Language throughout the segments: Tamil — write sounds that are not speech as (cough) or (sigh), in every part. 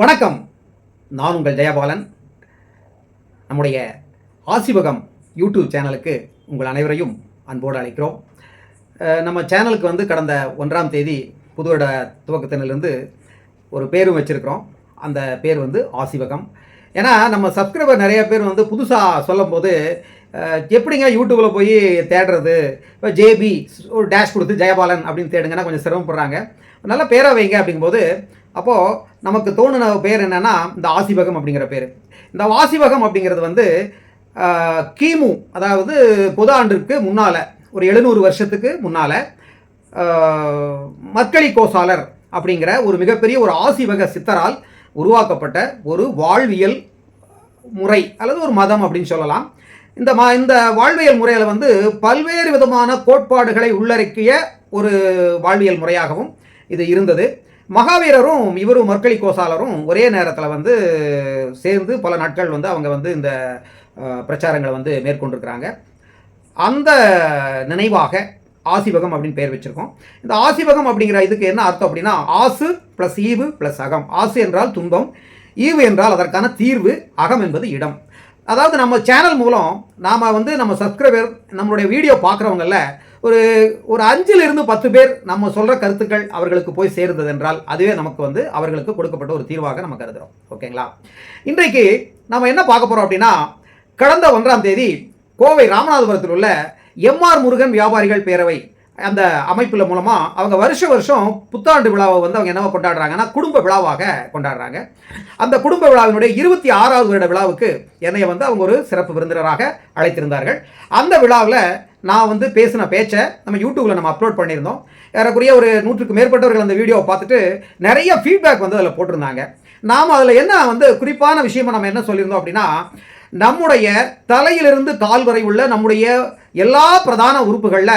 வணக்கம். நான் உங்கள் ஜெயபாலன். நம்முடைய ஆசிவகம் யூடியூப் சேனலுக்கு உங்கள் அனைவரையும் அன்போடு அழைக்கிறோம். நம்ம சேனலுக்கு வந்து கடந்த ஒன்றாம் தேதி புதுவட துவக்கத்தினிலிருந்து ஒரு பேரும் வச்சுருக்கிறோம். அந்த பேர் வந்து ஆசிவகம். ஏன்னா நம்ம சப்ஸ்கிரைபர் நிறைய பேர் வந்து புதுசாக சொல்லும்போது எப்படிங்க யூடியூப்பில் போய் தேடுறது? இப்போ ஜேபி ஒரு டேஷ் கொடுத்து ஜெயபாலன் அப்படின்னு தேடுங்கன்னா கொஞ்சம் சிரமப்படுறாங்க. நல்ல பேராக வைங்க அப்படிங்கும்போது அப்போது நமக்கு தோணுன பேர் என்னென்னா இந்த ஆசிவகம் அப்படிங்கிற பேர். இந்த ஆசிவகம் அப்படிங்கிறது வந்து கிமு அதாவது பொது ஆண்டிற்கு முன்னால் ஒரு எழுநூறு வருஷத்துக்கு முன்னால் மக்களி கோசாலர் அப்படிங்கிற ஒரு மிகப்பெரிய ஒரு ஆசிவக சித்தரால் உருவாக்கப்பட்ட ஒரு வாழ்வியல் முறை அல்லது ஒரு மதம் அப்படின்னு சொல்லலாம். இந்த மா இந்த வாழ்வியல் முறையில் வந்து பல்வேறு விதமான கோட்பாடுகளை உள்ளடக்கிய ஒரு வாழ்வியல் முறையாகவும் இது இருந்தது. மகாவீரரும் இவரும் மற்களி கோசாலரும் ஒரே நேரத்தில் வந்து சேர்ந்து பல நாட்கள் வந்து அவங்க வந்து இந்த பிரச்சாரங்களை வந்து மேற்கொண்டிருக்கிறாங்க. அந்த நினைவாக ஆசிவகம் அப்படின்னு பெயர் வச்சிருக்கோம். இந்த ஆசிவகம் அப்படிங்கிற இதுக்கு என்ன அர்த்தம் அப்படின்னா ஆசு ப்ளஸ் ஈவு ப்ளஸ் அகம். ஆசு என்றால் துன்பம் ஈவு என்றால் அதற்கான தீர்வு அகம் என்பது இடம். அதாவது நம்ம சேனல் மூலம் நாம் வந்து நம்ம சப்ஸ்கிரைபர் நம்மளுடைய வீடியோ பார்க்குறவங்கள ஒரு ஒரு அஞ்சிலிருந்து பத்து பேர் நம்ம சொல்கிற கருத்துக்கள் அவர்களுக்கு போய் சேர்ந்தது என்றால் அதுவே நமக்கு வந்து அவர்களுக்கு கொடுக்கப்பட்ட ஒரு தீர்வாக நம்ம கருதுகிறோம் ஓகேங்களா? இன்றைக்கு நம்ம என்ன பார்க்க போகிறோம் அப்படின்னா கடந்த ஒன்றாம் தேதி கோவை ராமநாதபுரத்தில் உள்ள எம்ஆர் முருகன் வியாபாரிகள் பேரவை அந்த அமைப்பில் மூலமாக அவங்க வருஷ வருஷம் புத்தாண்டு விழாவை வந்து அவங்க என்னவா கொண்டாடுறாங்கன்னா குடும்ப விழாவாக கொண்டாடுறாங்க. அந்த குடும்ப விழாவினுடைய இருபத்தி ஆறாவது வருட விழாவுக்கு என்னை வந்து அவங்க ஒரு சிறப்பு விருந்தினராக அழைத்திருந்தார்கள். அந்த விழாவில் நான் வந்து பேசின பேச்சை நம்ம யூடியூப்பில் நம்ம அப்லோட் பண்ணியிருந்தோம். ஏறக்குறைய ஒரு நூற்றுக்கு மேற்பட்டவர்கள் அந்த வீடியோவை பார்த்துட்டு நிறைய ஃபீட்பேக் வந்து அதில் போட்டிருந்தாங்க. நாம் அதில் என்ன வந்து குறிப்பான விஷயமா நம்ம என்ன சொல்லியிருந்தோம் அப்படின்னா நம்முடைய தலையிலிருந்து கால் வரை உள்ள நம்முடைய எல்லா பிரதான உறுப்புகளில்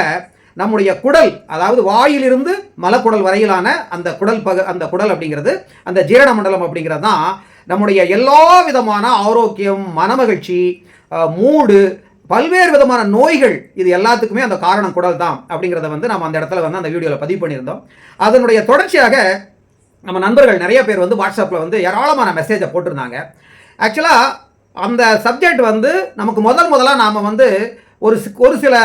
நம்முடைய குடல் அதாவது வாயிலிருந்து மலக்குடல் வரையிலான அந்த குடல் பகு அந்த குடல் அப்படிங்கிறது அந்த ஜீரண மண்டலம் அப்படிங்கிறது தான் நம்முடைய எல்லா விதமான ஆரோக்கியம் மனமகிழ்ச்சி மூடு பல்வேறு விதமான நோய்கள் இது எல்லாத்துக்குமே அந்த காரணம் குடல் தான் அப்படிங்கிறத வந்து நம்ம அந்த இடத்துல வந்து அந்த வீடியோவில் பதிவு பண்ணியிருந்தோம். அதனுடைய தொடர்ச்சியாக நம்ம நண்பர்கள் நிறைய பேர் வந்து வாட்ஸ்அப்பில் வந்து ஏராளமான மெசேஜை போட்டிருந்தாங்க. ஆக்சுவலாக அந்த சப்ஜெக்ட் வந்து நமக்கு முதல் முதலாக நாம் வந்து ஒரு ஒரு சில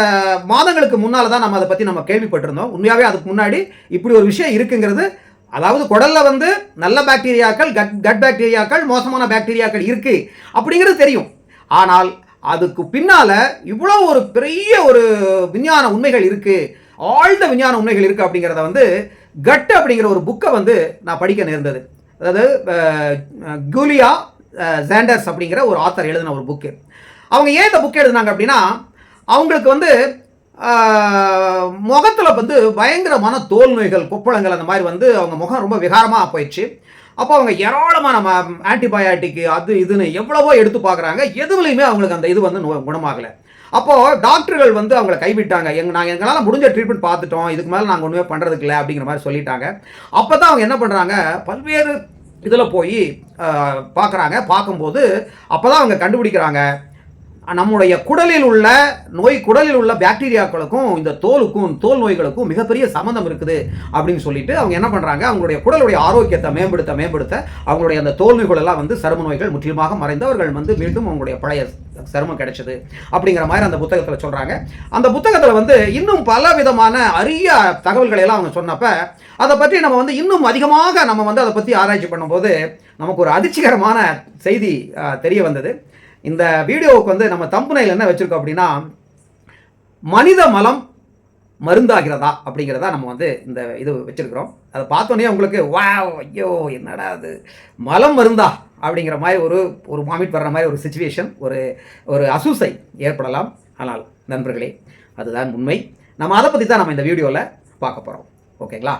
மாதங்களுக்கு முன்னால் தான் நம்ம அதை பற்றி நம்ம கேள்விப்பட்டிருந்தோம். உண்மையாகவே அதுக்கு முன்னாடி இப்படி ஒரு விஷயம் இருக்குங்கிறது அதாவது குடல்ல வந்து நல்ல பாக்டீரியாக்கள் கட் கட் பாக்டீரியாக்கள் மோசமான பாக்டீரியாக்கள் இருக்குது அப்படிங்கிறது தெரியும். ஆனால் அதுக்கு பின்னால் இவ்வளோ ஒரு பெரிய ஒரு விஞ்ஞான உண்மைகள் இருக்குது ஆழ்ந்த விஞ்ஞான உண்மைகள் இருக்குது அப்படிங்கிறத வந்து கட் அப்படிங்கிற ஒரு புக்கை வந்து நான் படிக்க நேர்ந்தது. அதாவது குலியா ஜாண்டர்ஸ் அப்படிங்கிற ஒரு ஆத்தர் எழுதின ஒரு புக்கு அவங்க ஏன் இந்த புக் எழுதினாங்க அப்படின்னா அவங்களுக்கு வந்து முகத்தில் வந்து பயங்கரமான தோல் நோய்கள் கொப்பளங்கள் அந்த மாதிரி வந்து அவங்க முகம் ரொம்ப விகாரமாக போயிடுச்சு. அப்போ அவங்க ஏராளமான ஆன்டிபயாட்டிக்கு அது இதுன்னு எவ்வளவோ எடுத்து பார்க்குறாங்க எதுவுலையுமே அவங்களுக்கு அந்த இது வந்து குணமாகலை. அப்போது டாக்டர்கள் வந்து அவங்கள கைவிட்டாங்க. எங்க நாங்கள் எங்களால் முடிஞ்ச ட்ரீட்மெண்ட் பார்த்துட்டோம் இதுக்கு மேலே நாங்கள் ஒன்றுமே பண்ணுறதுக்கு இல்லை அப்படிங்கிற மாதிரி சொல்லிட்டாங்க. அப்போ தான் அவங்க என்ன பண்ணுறாங்க பல்வேறு இதில் போய் பார்க்குறாங்க பார்க்கும்போது அப்போ தான் அவங்க கண்டுபிடிக்கிறாங்க. நம்முடைய குடலில் உள்ள நோய் குடலில் உள்ள பாக்டீரியாக்களுக்கும் இந்த தோலுக்கும் தோல் நோய்களுக்கும் மிகப்பெரிய சம்மந்தம் இருக்குது அப்படின்னு சொல்லிட்டு அவங்க என்ன பண்ணுறாங்க அவங்களுடைய குடலுடைய ஆரோக்கியத்தை மேம்படுத்த மேம்படுத்த அவங்களுடைய அந்த தோல் நோய்களெல்லாம் வந்து சரும நோய்கள் முற்றிலுமாக மறைந்தவர்கள் வந்து மீண்டும் அவங்களுடைய பழைய சருமம் கிடைச்சது அப்படிங்கிற மாதிரி அந்த புத்தகத்தில் சொல்கிறாங்க அந்த புத்தகத்தில் வந்து இன்னும் பல விதமான அரிய தகவல்களை எல்லாம் அவங்க சொன்னப்ப அதை பற்றி நம்ம வந்து இன்னும் அதிகமாக நம்ம வந்து அதை பற்றி ஆராய்ச்சி பண்ணும்போது நமக்கு ஒரு அதிர்ச்சிகரமான செய்தி தெரிய வந்தது. இந்த வீடியோவுக்கு வந்து நம்ம தம்புனையில் என்ன வச்சுருக்கோம் அப்படின்னா மனித மலம் மருந்தாகிறதா அப்படிங்கிறதா நம்ம வந்து இந்த இது வச்சுருக்கிறோம். அதை பார்த்தோன்னே உங்களுக்கு வா ஐயோ என்னடா அது? மலம் மருந்தா? அப்படிங்கிற மாதிரி ஒரு ஒரு வாமிட் வர்ற மாதிரி ஒரு சுச்சுவேஷன் ஒரு ஒரு அசூசை ஏற்படலாம். ஆனால் நண்பர்களே அதுதான் உண்மை. நம்ம அதை பற்றி தான் நம்ம இந்த வீடியோவில் பார்க்க போகிறோம் ஓகேங்களா?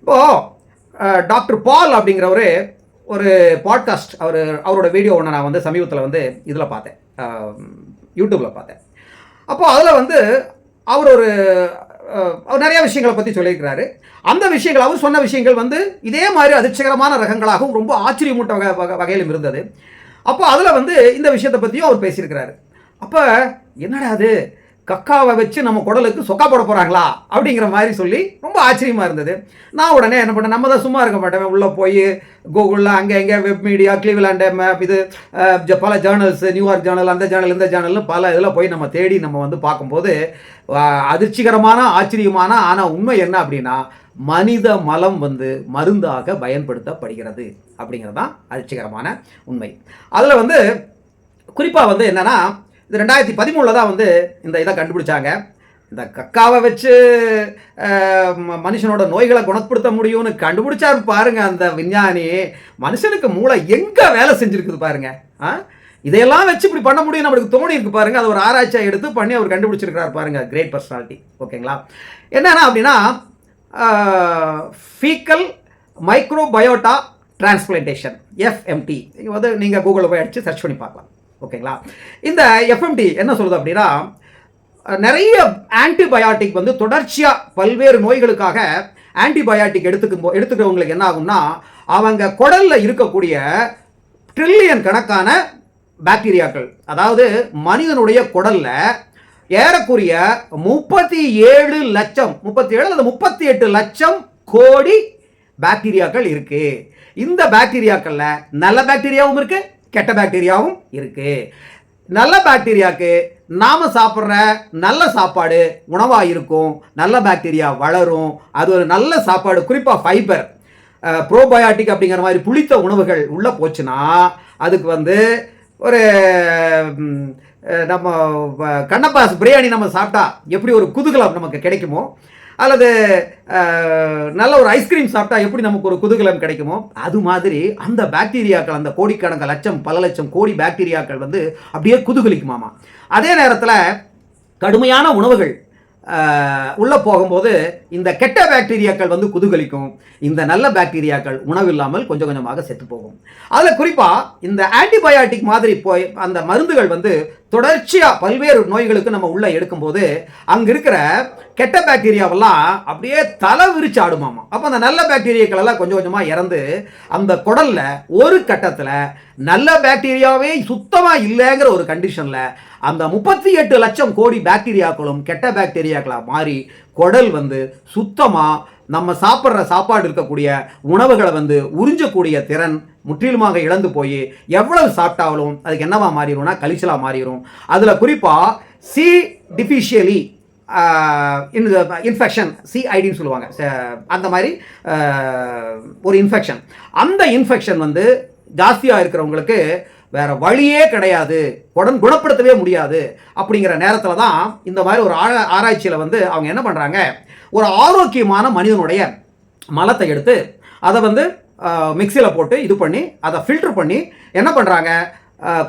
இப்போது டாக்டர் பால் அப்படிங்கிறவர் ஒரு பாட்காஸ்ட் அவர் அவரோட வீடியோ ஒன்று நான் வந்து சமீபத்தில் வந்து இதில் பார்த்தேன். யூடியூப்பில் பார்த்தேன். அப்போது அதில் வந்து அவர் ஒரு அவர் நிறைய விஷயங்களை பற்றி சொல்லியிருக்கிறாரு. அந்த விஷயங்கள் அவர் சொன்ன விஷயங்கள் வந்து இதே மாதிரி அதிர்ச்சிகரமான ரகங்களாகவும் ரொம்ப ஆச்சரியமூட்ட வகை வகையிலும் இருந்தது. அப்போ அதில் வந்து இந்த விஷயத்தை பற்றியும் அவர் பேசியிருக்கிறாரு. அப்போ என்னடா அது? கக்காவை வச்சு நம்ம குடலுக்கு சொக்கா போட போகிறாங்களா அப்படிங்கிற மாதிரி சொல்லி ரொம்ப ஆச்சரியமாக இருந்தது. நான் உடனே என்ன பண்ணேன்? நம்ம தான் சும்மா இருக்க மாட்டேன் உள்ளே போய் கூகுளில் அங்கே எங்கே வெப் மீடியா கிளீவ்லாண்டு map, இது பல ஜேர்னல்ஸ் நியூயார்க் ஜேர்னல் அந்த ஜேர்னல் இந்த ஜேர்னல்னு பல இதில் போய் நம்ம தேடி நம்ம வந்து பார்க்கும்போது அதிர்ச்சிகரமான ஆச்சரியமான ஆனால் உண்மை என்ன அப்படின்னா மனித மலம் வந்து மருந்தாக பயன்படுத்தப்படுகிறது அப்படிங்கிறது தான் அதிர்ச்சிகரமான உண்மை. அதில் வந்து குறிப்பாக வந்து என்னென்னா இது ரெண்டாயிரத்தி பதிமூணில் தான் வந்து இந்த இதை கண்டுபிடிச்சாங்க. இந்த கக்காவை வச்சு மனுஷனோட நோய்களை குணப்படுத்த முடியும்னு கண்டுபிடிச்சாரு பாருங்க அந்த விஞ்ஞானி. மனுஷனுக்கு மூளை எங்கே வேலை செஞ்சுருக்குது பாருங்க. ஆ? இதையெல்லாம் வச்சு இப்படி பண்ண முடியும் நம்மளுக்கு தோணி இருக்கு பாருங்க. அது ஒரு ஆராய்ச்சியாக எடுத்து பண்ணி அவர் கண்டுபிடிச்சிருக்கிறார் பாருங்க. கிரேட் பர்சனாலிட்டி ஓகேங்களா என்னன்னா அப்படின்னா ஃபீக்கல் மைக்ரோபயோட்டா டிரான்ஸ்பிளான்டேஷன் எஃப்எம்டி வந்து நீங்கள் கூகுளில் போய் அடித்து சர்ச் பண்ணி பார்க்கலாம். ஓகேங்களா இந்த எஃப்எம்டி என்ன சொல்லுது அப்படின்னா நிறைய ஆன்டிபயாட்டிக் வந்து தொடர்ச்சியாக பல்வேறு நோய்களுக்காக ஆன்டிபயாட்டிக் எடுத்துக்கும் போ எடுத்துக்கிறவங்களுக்கு என்ன ஆகும்னா அவங்க குடலில் இருக்கக்கூடிய ட்ரில்லியன் கணக்கான பாக்டீரியாக்கள் அதாவது மனிதனுடைய குடலில் ஏறக்குரிய முப்பத்தி ஏழு லட்சம் முப்பத்தி ஏழு அல்லது முப்பத்தி எட்டு லட்சம் கோடி பாக்டீரியாக்கள் இருக்குது இந்த பாக்டீரியாக்களில் நல்ல பாக்டீரியாவும் இருக்குது கெட்ட பாக்டீரியாவும் இருக்குது நல்ல பாக்டீரியாவுக்கு நாம் சாப்பிட்ற நல்ல சாப்பாடு உணவாக இருக்கும் நல்ல பாக்டீரியா வளரும். அது ஒரு நல்ல சாப்பாடு குறிப்பாக ஃபைபர் ப்ரோபயாட்டிக் அப்படிங்கிற மாதிரி புளித்த உணவுகள் உள்ளே போச்சுன்னா அதுக்கு வந்து ஒரு நம்ம வ- கண்ணப்பாஸ் பிரியாணி நம்ம சாப்பிட்டா எப்படி ஒரு குதூகலம் நமக்கு கிடைக்குமோ அல்லது நல்ல ஒரு ஐஸ்கிரீம் சாப்பிட்டா எப்படி நமக்கு ஒரு குதூகலம் கிடைக்குமோ அது மாதிரி அந்த பாக்டீரியாக்கள் அந்த கோடிக்கணக்கு லட்சம் பல லட்சம் கோடி பாக்டீரியாக்கள் வந்து அப்படியே குதூகலிக்குமாமா. அதே நேரத்தில் கடுமையான உணவுகள் உள்ளே போகும்போது இந்த கெட்ட பாக்டீரியாக்கள் வந்து குதுகலிக்கும். இந்த நல்ல பாக்டீரியாக்கள் உணவில்லாமல் கொஞ்சம் கொஞ்சமாக செத்து போகும். அதில் குறிப்பாக இந்த ஆன்டிபயாட்டிக் மாதிரி போய் அந்த மருந்துகள் வந்து தொடர்ச்சியாக பல்வேறு நோய்களுக்கு நம்ம உள்ளே எடுக்கும்போது அங்கே இருக்கிற கெட்ட பாக்டீரியாவெல்லாம் அப்படியே தலை விரிச்சு ஆடுமாமா. அப்போ அந்த நல்ல பாக்டீரியாக்கள் எல்லாம் கொஞ்சம் கொஞ்சமாக இறந்து அந்த குடலில் ஒரு கட்டத்தில் நல்ல பாக்டீரியாவே சுத்தமாக இல்லைங்கிற ஒரு கண்டிஷனில் அந்த முப்பத்தி எட்டு லட்சம் கோடி பாக்டீரியாக்களும் கெட்ட பாக்டீரியாக்களாக மாறி குடல் வந்து சுத்தமாக நம்ம சாப்பிட்ற சாப்பாடு இருக்கக்கூடிய உணவுகளை வந்து உறிஞ்சக்கூடிய திறன் முற்றிலுமாக இழந்து போய் எவ்வளவு சாப்பிட்டாலும் அதுக்கு என்னவா மாறிடும்னா கழிச்சலாக மாறிடும். அதில் குறிப்பாக சி டிஃபிஷியலி இன்ஃபெக்ஷன் சிஐடின்னு சொல்லுவாங்க. அந்த மாதிரி ஒரு இன்ஃபெக்ஷன் அந்த இன்ஃபெக்ஷன் வந்து ஜாஸ்தியாக இருக்கிறவங்களுக்கு வேற வழியே கிடையாது. உடன் குணப்படுத்தவே முடியாது. அப்படிங்கிற நேரத்தில் தான் இந்த மாதிரி ஒரு ஆரா ஆராய்ச்சியில் வந்து அவங்க என்ன பண்ணுறாங்க ஒரு ஆரோக்கியமான மனிதனுடைய மலத்தை எடுத்து அதை வந்து மிக்சியில் போட்டு இது பண்ணி அதை ஃபில்டர் பண்ணி என்ன பண்ணுறாங்க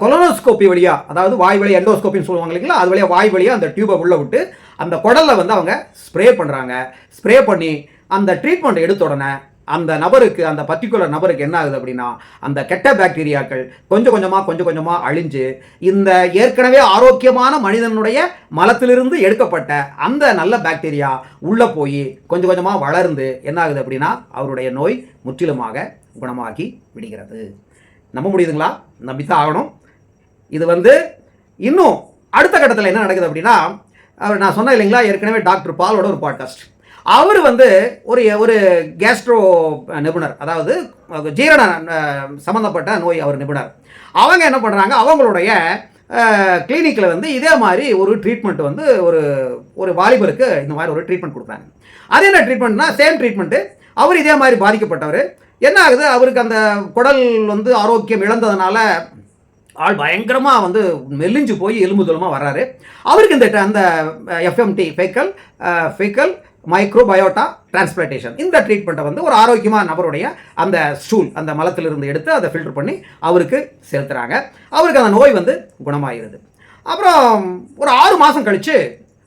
கொலனோஸ்கோப்பி வழியாக அதாவது வாய் வழியாக எண்டோஸ்கோப்பின்னு சொல்லுவாங்க இல்லைங்களா? அது வழியாக வாய் வழியாக அந்த டியூபை உள்ளே விட்டு அந்த குடலில் வந்து அவங்க ஸ்ப்ரே பண்ணுறாங்க ஸ்ப்ரே பண்ணி அந்த ட்ரீட்மெண்ட் எடுத்த உடனே அந்த நபருக்கு அந்த பர்டிகுலர் நபருக்கு என்ன ஆகுது அப்படின்னா அந்த கெட்ட பாக்டீரியாக்கள் கொஞ்சம் கொஞ்சமாக கொஞ்சம் கொஞ்சமாக அழிஞ்சு இந்த ஏற்கனவே ஆரோக்கியமான மனிதனுடைய மலத்திலிருந்து எடுக்கப்பட்ட அந்த நல்ல பாக்டீரியா உள்ளே போய் கொஞ்சம் கொஞ்சமாக வளர்ந்து என்ன ஆகுது அப்படின்னா அவருடைய நோய் முற்றிலுமாக குணமாகி விடுகிறது. நம்ப முடியுதுங்களா? நம்பித்தான் ஆகணும். இது வந்து இன்னும் அடுத்த கட்டத்தில் என்ன நடக்குது அப்படின்னா அவர் நான் சொன்னேன் இல்லைங்களா ஏற்கனவே டாக்டர் பாலோட ஒரு பாட்காஸ்ட். அவர் வந்து ஒரு ஒரு கேஸ்ட்ரோ நிபுணர். அதாவது ஜீரண சம்மந்தப்பட்ட நோய் அவர் நிபுணர். அவங்க என்ன பண்ணுறாங்க அவங்களுடைய கிளினிக்கில் வந்து இதே மாதிரி ஒரு ட்ரீட்மெண்ட் வந்து ஒரு ஒரு வாலிபருக்கு இந்த மாதிரி ஒரு ட்ரீட்மெண்ட் கொடுக்குறாங்க. அது என்ன ட்ரீட்மெண்ட்னா சேம் ட்ரீட்மெண்ட்டு அவர் இதே மாதிரி பாதிக்கப்பட்டவர். என்ன ஆகுது? அவருக்கு அந்த குடல் வந்து ஆரோக்கியம் இழந்ததுனால ஆள் பயங்கரமாக வந்து மெலிஞ்சு போய் எலும்பு தூளமாக வர்றாரு. அவருக்கு இந்த அந்த FMT faecal faecal microbiota transplantation இந்த ட்ரீட்மெண்ட்டை வந்து ஒரு ஆரோக்கியமான நபருடைய அந்த ஸ்டூல் அந்த மலத்திலிருந்து எடுத்து அதை ஃபில்டர் பண்ணி அவருக்கு செலுத்துகிறாங்க அவருக்கு அந்த நோய் வந்து குணமாகிடுது அப்புறம் ஒரு ஆறு மாதம் கழித்து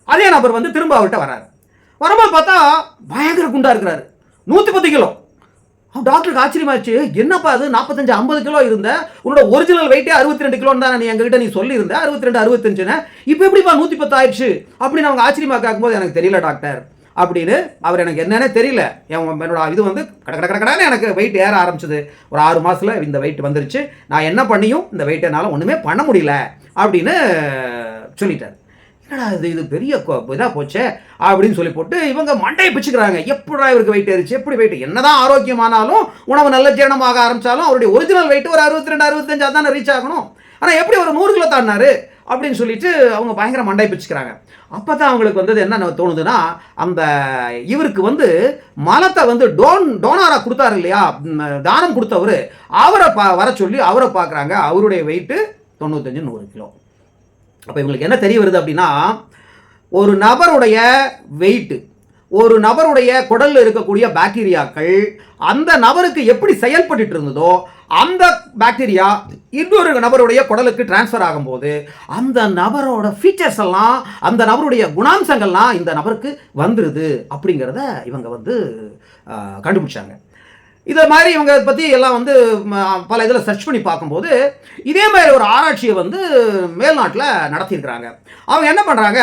அதே நபர் வந்து திரும்ப அவர்கிட்ட வர்றாரு வரும்போது பார்த்தா பயங்கர குண்டாக இருக்கிறாரு. நூற்றி பத்து கிலோ டாக்டருக்கு ஆச்சரியமாச்சு என்னப்பா அது? நாற்பத்தஞ்சு ஐம்பது கிலோ இருந்த? உன்னோட ஒரிஜினல் வெயிட்டே அறுபத்தி ரெண்டு கிலோன்னு தான் நீ எங்ககிட்ட நீ சொல்லியிருந்த? அறுபத்தி ரெண்டு அறுபத்தஞ்சுன்னு? இப்போ எப்படிப்பா நூற்றி பத்து ஆயிடுச்சு? அப்படின்னு அவங்க ஆச்சரியமா கேட்கும்போது எனக்கு தெரியல டாக்டர். அப்படின்னு அவர் எனக்கு என்னன்னே தெரியல. என் என்னோட இது வந்து கட கட கடன்னு எனக்கு வெயிட் ஏற ஆரம்பிச்சது. ஒரு ஆறு மாதத்தில் இந்த வெயிட் வந்துருச்சு. நான் என்ன பண்ணியும் இந்த வெயிட் என்னால் ஒன்றுமே பண்ண முடியல அப்படின்னு சொல்லிட்டார். என்னடா இது இது பெரிய இதாக போச்சே அப்படின்னு சொல்லி போட்டு இவங்க மண்டையை பிச்சுக்கிறாங்க. எப்படா இவருக்கு வெயிட் ஏறிச்சு? எப்படி வெயிட் என்னதான் ஆரோக்கியமானாலும் உணவு நல்ல ஜீரணமாக ஆரம்பிச்சாலும் அவருடைய ஒரிஜினல் வெயிட் ஒரு அறுபத்தி ரெண்டு அறுபத்தஞ்சாக தானே ரீச் ஆகணும். ஆனால் எப்படி ஒரு நூறு கிலோ தாண்டினாரு? அப்படின்னு சொல்லிட்டு அவங்க பயங்கர மண்டை பிச்சுக்கிறாங்க. அப்போ தான் அவங்களுக்கு வந்தது என்ன தோணுதுன்னா அந்த இவருக்கு வந்து மலத்தை வந்து டோன் டோனாராக கொடுத்தாரு இல்லையா? தானம் கொடுத்தவர் அவரை பா வர சொல்லி அவரை பார்க்குறாங்க. அவருடைய வெயிட்டு தொண்ணூத்தஞ்சு நூறு கிலோ. அப்போ இவங்களுக்கு என்ன தெரிய வருது அப்படின்னா ஒரு நபருடைய வெயிட்டு ஒரு நபருடைய குடலில் இருக்கக்கூடிய பாக்டீரியாக்கள் அந்த நபருக்கு எப்படி செயல்பட்டு இருந்ததோ அந்த பாக்டீரியா இன்னொரு நபருடைய குடலுக்கு டிரான்ஸ்ஃபர் ஆகும்போது அந்த நபரோட ஃபீச்சர்ஸ் எல்லாம் அந்த நபருடைய குணாம்சங்கள்லாம் இந்த நபருக்கு வந்துடுது அப்படிங்கிறத இவங்க வந்து கண்டுபிடிச்சாங்க. இதை மாதிரி இவங்க பற்றி எல்லாம் வந்து பல இதில் சர்ச் பண்ணி பார்க்கும்போது இதே மாதிரி ஒரு ஆராய்ச்சியை வந்து மேல்நாட்டில் நடத்தியிருக்கிறாங்க. அவங்க என்ன பண்ணுறாங்க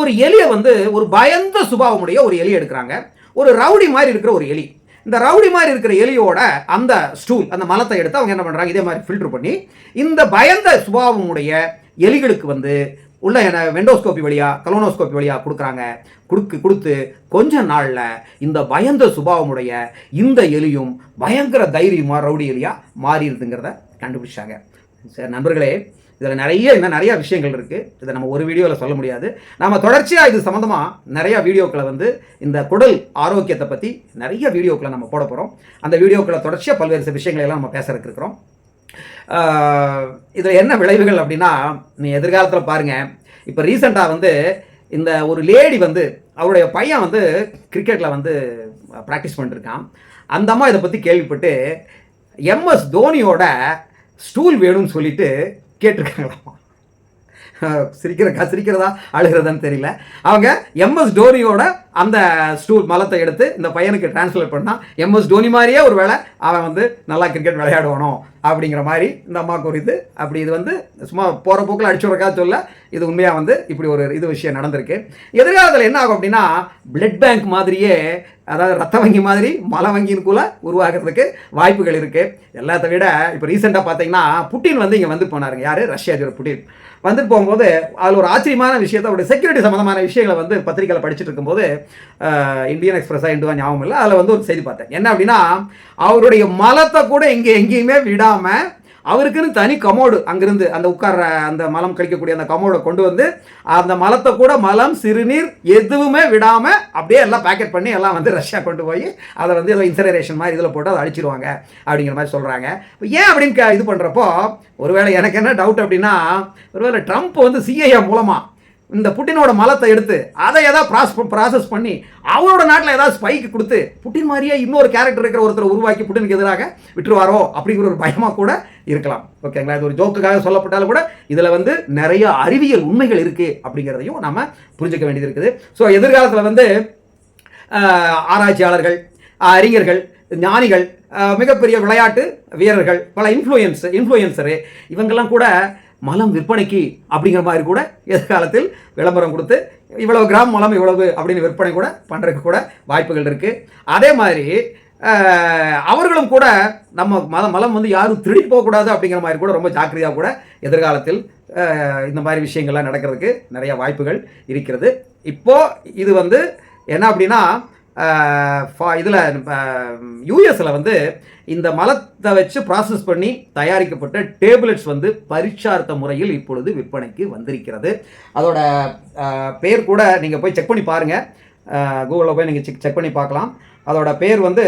ஒரு எலியை வந்து ஒரு பயந்த சுபாவமுடைய ஒரு எலி எடுக்கிறாங்க. ஒரு ரவுடி மாதிரி இருக்கிற ஒரு எலி. இந்த ரவுடி மாதிரி இருக்கிற எலியோட அந்த ஸ்டூல் அந்த மலத்தை எடுத்து அவங்க என்ன பண்ணுறாங்க இதே மாதிரி ஃபில்டர் பண்ணி இந்த பயந்த சுபாவமுடைய எலிகளுக்கு வந்து உள்ள என்ன வெண்டோஸ்கோப்பி வழியா கலோனோஸ்கோப்பி வழியாக கொடுக்குறாங்க. கொடுக்கு கொடுத்து கொஞ்ச நாளில் இந்த பயந்த சுபாவமுடைய இந்த எலியும் பயங்கர தைரியமாக ரவுடி எலியாக மாறிடுதுங்கிறத கண்டுபிடிச்சாங்க சரி நண்பர்களே இதில் நிறைய இன்னும் நிறைய விஷயங்கள் இருக்குது இதை நம்ம ஒரு வீடியோவில் சொல்ல முடியாது. நம்ம தொடர்ச்சியாக இது சம்மந்தமாக நிறையா வீடியோக்களை வந்து இந்த குடல் ஆரோக்கியத்தை பற்றி நிறைய வீடியோக்களை நம்ம போட போகிறோம் அந்த வீடியோக்களை தொடர்ச்சியாக பல்வேறு விஷயங்களை எல்லாம் நம்ம பேசுறதுக்கு இருக்கிறோம். இதில் என்ன விளைவுகள் அப்படின்னா நீ எதிர்காலத்தில் பாருங்கள் இப்போ ரீசெண்டாக வந்து இந்த ஒரு லேடி வந்து அவருடைய பையன் வந்து கிரிக்கெட்டில் வந்து ப்ராக்டிஸ் பண்ணிருக்கான் அந்த அம்மா இதை பற்றி கேள்விப்பட்டு எம்எஸ் தோனியோட ஸ்டூல் வேணும்னு சொல்லிட்டு கேட்டிருக்காங்களாம் (laughs) சிரிக்கிறக்கா சிரிக்கிறதா அழுகிறதான்னு தெரியல. அவங்க எம்எஸ் டோனியோட அந்த ஸ்டூல் மலத்தை எடுத்து இந்த பையனுக்கு டிரான்ஸ்ஃபர் பண்ணா எம்எஸ் டோனி மாதிரியே ஒரு வேலை அவன் வந்து நல்லா கிரிக்கெட் விளையாடுவானோ அப்படிங்கிற மாதிரி இந்த அம்மாவுக்கு ஒரு இது அப்படி இது வந்து சும்மா போகிற போக்கில் அடிச்சு சொல்ல இது உண்மையாக வந்து இப்படி ஒரு இது விஷயம் நடந்திருக்கு. எதிர்காலத்தில் என்ன ஆகும் அப்படின்னா பிளட் பேங்க் மாதிரியே அதாவது ரத்த வங்கி மாதிரி மலை வங்கின்னு கூட உருவாகிறதுக்கு வாய்ப்புகள் இருக்குது எல்லாத்த விட இப்போ ரீசெண்டாக பார்த்தீங்கன்னா புட்டின் வந்து இங்கே வந்து போனாருங்க. யார்? ரஷ்யா அதிபர் புட்டின். வந்துட்டு போகும்போது அதில் ஒரு ஆச்சரியமான விஷயத்தை அவருடைய செக்யூரிட்டி சம்மந்தமான விஷயங்களை வந்து பத்திரிக்கையில் படிச்சுட்டு இருக்கும்போது இந்தியன் எக்ஸ்பிரஸாக இந்துவா ஞாபகம் இல்லை அதில் வந்து ஒரு செய்தி பார்த்தேன். என்ன அப்படின்னா அவருடைய மலத்தை கூட இங்கே எங்கேயுமே விடாமல் அவருக்குன்னு தனி கமோடு அங்கிருந்து அந்த உட்கார்ற அந்த மலம் கழிக்கக்கூடிய அந்த கமோடை கொண்டு வந்து அந்த மலத்தை கூட மலம் சிறுநீர் எதுவுமே விடாமல் அப்படியே எல்லாம் பேக்கெட் பண்ணி எல்லாம் வந்து ரஷ்யா கொண்டு போய் அதை வந்து ஏதோ இன்சரேஷன் மாதிரி இதில் போட்டு அதை அழிச்சிருவாங்க அப்படிங்கிற மாதிரி சொல்கிறாங்க ஏன் அப்படின்னு க- இது பண்ணுறப்போ ஒருவேளை எனக்கு என்ன டவுட் அப்படின்னா ஒருவேளை ட்ரம்ப் வந்து சிஐஏ மூலமாக இந்த புட்டினோட மலத்தை எடுத்து அதை ஏதாவது ப்ராஸ் ப்ராசஸ் பண்ணி அவரோட நாட்டில் ஏதாவது ஸ்பைக்கு கொடுத்து புட்டின் மாதிரியே இன்னொரு கேரக்டர் இருக்கிற ஒருத்தரை உருவாக்கி புட்டினுக்கு எதிராக விட்டுருவாரோ அப்படிங்கிற ஒரு பயமாக கூட இருக்கலாம். ஓகேங்களா இது ஒரு ஜோக்குக்காக சொல்லப்பட்டாலும் கூட இதில் வந்து நிறைய அறிவியல் உண்மைகள் இருக்குது அப்படிங்கிறதையும் நம்ம புரிஞ்சுக்க வேண்டியது இருக்குது. ஸோ எதிர்காலத்தில் வந்து ஆராய்ச்சியாளர்கள் அறிஞர்கள் ஞானிகள் மிகப்பெரிய விளையாட்டு வீரர்கள் பல இன்ஃப்ளூயன்ஸ் இன்ஃப்ளூயன்சரு இவங்கெல்லாம் கூட மலம் விற்பனைக்கு அப்படிங்கிற மாதிரி கூட எதிர்காலத்தில் விளம்பரம் கொடுத்து இவ்வளவு கிராம் மலம் இவ்வளவு அப்படின்னு விற்பனை கூட பண்ணுறதுக்கு கூட வாய்ப்புகள் இருக்குது அதே மாதிரி அவர்களும் கூட நம்ம மத மலம் வந்து யாரும் திருடி போகக்கூடாது அப்படிங்கிற மாதிரி கூட ரொம்ப ஜாக்கிரதையாக கூட எதிர்காலத்தில் இந்த மாதிரி விஷயங்கள்லாம் நடக்கிறதுக்கு நிறைய வாய்ப்புகள் இருக்கிறது. இப்போது இது வந்து என்ன அப்படின்னா இதில் யூஎஸில் வந்து இந்த மலத்தை வச்சு ப்ராசஸ் பண்ணி தயாரிக்கப்பட்ட டேப்லெட்ஸ் வந்து பரீட்சார்த்த முறையில் இப்பொழுது விற்பனைக்கு வந்திருக்கிறது. அதோட பேர் கூட நீங்கள் போய் செக் பண்ணி பாருங்கள் கூகுளில் போய் நீங்கள் செக் செக் பண்ணி பார்க்கலாம். அதோட பேர் வந்து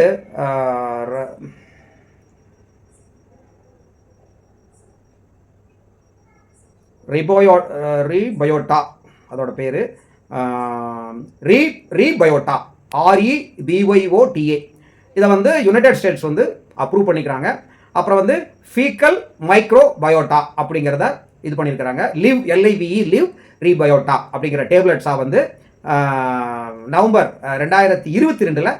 ரிபோயோ ரீபயோட்டா. அதோட பேர் ரீ ரீபயோட்டா. ஆர்இ பிஒய்ஓடிஏ இதை வந்து யுனைடெட் ஸ்டேட்ஸ் வந்து அப்ரூவ் பண்ணிக்கிறாங்க. அப்புறம் வந்து ஃபீக்கல் மைக்ரோ பயோட்டா அப்படிங்கிறத இது பண்ணியிருக்கிறாங்க. லிவ் எல்ஐவிஇ லிவ் ரீபயோட்டா அப்படிங்கிற டேப்லெட்ஸாக வந்து நவம்பர் ரெண்டாயிரத்தி இருபத்தி ரெண்டில்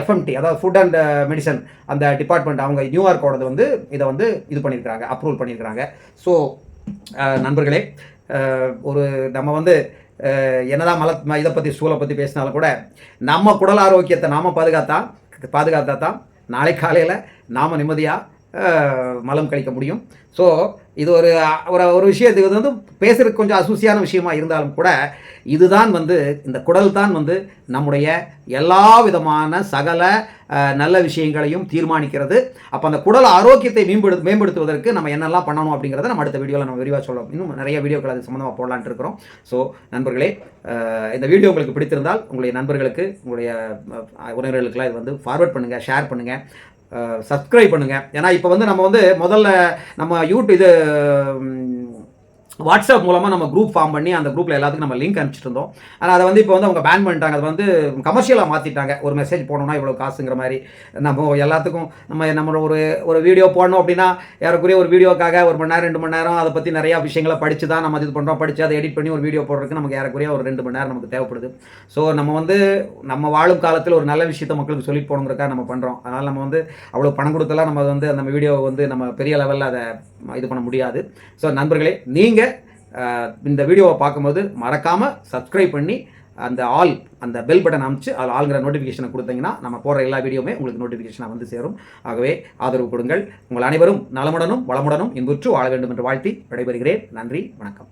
எஃப்எம்டி அதாவது ஃபுட் அண்ட் மெடிசன் அந்த டிபார்ட்மெண்ட் அவங்க நியூயார்க்கோடது வந்து இதை வந்து இது பண்ணியிருக்கிறாங்க அப்ரூவல் பண்ணியிருக்கிறாங்க. ஸோ நண்பர்களே ஒரு நம்ம வந்து என்னதான் மல இதை பற்றி சூழலை பற்றி பேசினாலும் கூட நம்ம குடல் ஆரோக்கியத்தை நாம் பாதுகாத்தா பாதுகாத்தா தான் நாளை காலையில் நாம் நிம்மதியாக மலம் கழிக்க முடியும். ஸோ இது ஒரு ஒரு ஒரு விஷயத்துக்கு இது வந்து பேசுகிறதுக்கு கொஞ்சம் அசூசியான விஷயமா இருந்தாலும் கூட இதுதான் வந்து இந்த குடல் தான் வந்து நம்முடைய எல்லா விதமான சகல நல்ல விஷயங்களையும் தீர்மானிக்கிறது. அப்போ அந்த குடல் ஆரோக்கியத்தை மேம்படு மேம்படுத்துவதற்கு நம்ம என்னெல்லாம் பண்ணணும் அப்படிங்கிறத நம்ம அடுத்த வீடியோவில் நம்ம விரிவாக சொல்லணும் இன்னும் நிறைய வீடியோக்கள் அது சம்மந்தமாக போடலான்ட்டு இருக்கிறோம். ஸோ நண்பர்களே இந்த வீடியோ உங்களுக்கு பிடித்திருந்தால் உங்களுடைய நண்பர்களுக்கு உங்களுடைய உறவினர்களுக்கெல்லாம் இது வந்து ஃபார்வர்ட் பண்ணுங்கள் ஷேர் பண்ணுங்கள் சப்ஸ்கிரைப் பண்ணுங்கள் ஏன்னா இப்போ வந்து நம்ம வந்து முதல்ல நம்ம யூடியூப் இது வாட்ஸ்அப் மூலமாக நம்ம குரூப் ஃபார்ம் பண்ணி அந்த குரூப்பில் எல்லாத்துக்கும் நம்ம லிங்க் அனுப்பிச்சிட்டு இருந்தோம் ஆனால் அதை வந்து இப்போ வந்து அவங்க பேன் பண்ணிட்டாங்க. அது வந்து கமர்ஷியலாக மாற்றிட்டாங்க ஒரு மெசேஜ் போனோம்னா இவ்வளோ காசுங்கிற மாதிரி. நம்ம எல்லாத்துக்கும் நம்ம நம்மளோட ஒரு ஒரு வீடியோ போடணும் அப்படின்னா ஏறக்குறைய ஒரு வீடியோக்காக ஒரு மணி நேரம் ரெண்டு மணி நேரம் அதை பற்றி நிறையா விஷயங்களை படித்து தான் நம்ம இது பண்ணுறோம் படித்து அதை எடிட் பண்ணி ஒரு வீடியோ போடுறதுக்கு நமக்கு ஏறக்குறைய ஒரு ரெண்டு மணி நேரம் நமக்கு தேவைப்படுது. ஸோ நம்ம வந்து நம்ம வாழும் காலத்தில் ஒரு நல்ல விஷயத்தை மக்களுக்கு சொல்லிட்டு போகணுங்கிறக்காக நம்ம பண்ணுறோம் அதனால் நம்ம வந்து அவ்வளோ பணம் கொடுத்தலாம் நம்ம வந்து அந்த வீடியோவை வந்து நம்ம பெரிய லெவலில் அதை இது பண்ண முடியாது. ஸோ நண்பர்களே நீங்கள் இந்த வீடியோவை பார்க்கும்போது மறக்காமல் சப்ஸ்கிரைப் பண்ணி அந்த ஆல் அந்த பெல் பட்டன் அமைச்சு அதில் ஆளுங்கிற நோட்டிஃபிகேஷனை கொடுத்தீங்கன்னா நம்ம போடுற எல்லா வீடியோவுமே உங்களுக்கு நோட்டிஃபிகேஷனாக வந்து சேரும். ஆகவே ஆதரவு கொடுங்கள். உங்கள் அனைவரும் நலமுடனும் வளமுடனும் இன்புற்று வாழ வேண்டும் என்று வாழ்த்தி விடைபெறுகிறேன். நன்றி வணக்கம்.